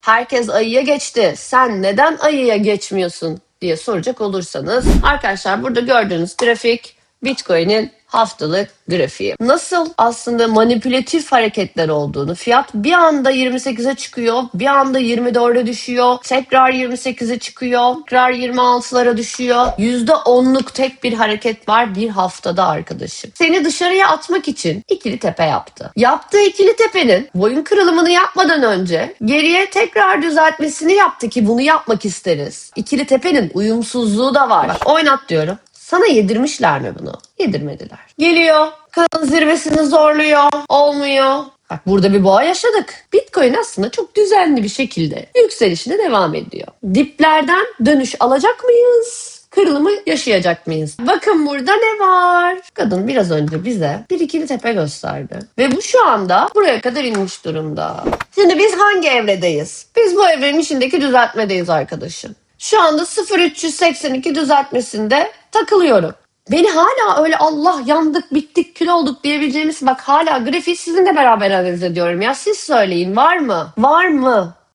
Herkes ayıya geçti. Sen neden ayıya geçmiyorsun diye soracak olursanız arkadaşlar burada gördüğünüz grafik Bitcoin'in haftalık grafiği. Nasıl aslında manipülatif hareketler olduğunu, fiyat bir anda 28'e çıkıyor, bir anda 24'e düşüyor, tekrar 28'e çıkıyor, tekrar 26'lara düşüyor. %10'luk tek bir hareket var bir haftada arkadaşım. Seni dışarıya atmak için ikili tepe yaptı. Yaptığı ikili tepenin boyun kırılımını yapmadan önce geriye tekrar düzeltmesini yaptı ki bunu yapmak isteriz. İkili tepenin uyumsuzluğu da var. Bak oynat diyorum. Sana yedirmişler mi bunu? Yedirmediler. Geliyor, kanın zirvesini zorluyor, olmuyor. Bak burada bir boğa yaşadık. Bitcoin aslında çok düzenli bir şekilde yükselişine devam ediyor. Diplerden dönüş alacak mıyız? Kırılımı yaşayacak mıyız? Bakın burada ne var? Kadın biraz önce bize bir ikili tepe gösterdi. Ve bu şu anda buraya kadar inmiş durumda. Şimdi biz hangi evredeyiz? Biz bu evrenin içindeki düzeltmedeyiz arkadaşım. Şu anda 0382 düzeltmesinde takılıyorum. Beni hala öyle Allah yandık bittik kül olduk diyebileceğimiz bak hala grafiği sizinle beraber analiz ediyorum ya. Siz söyleyin var mı? Var mı?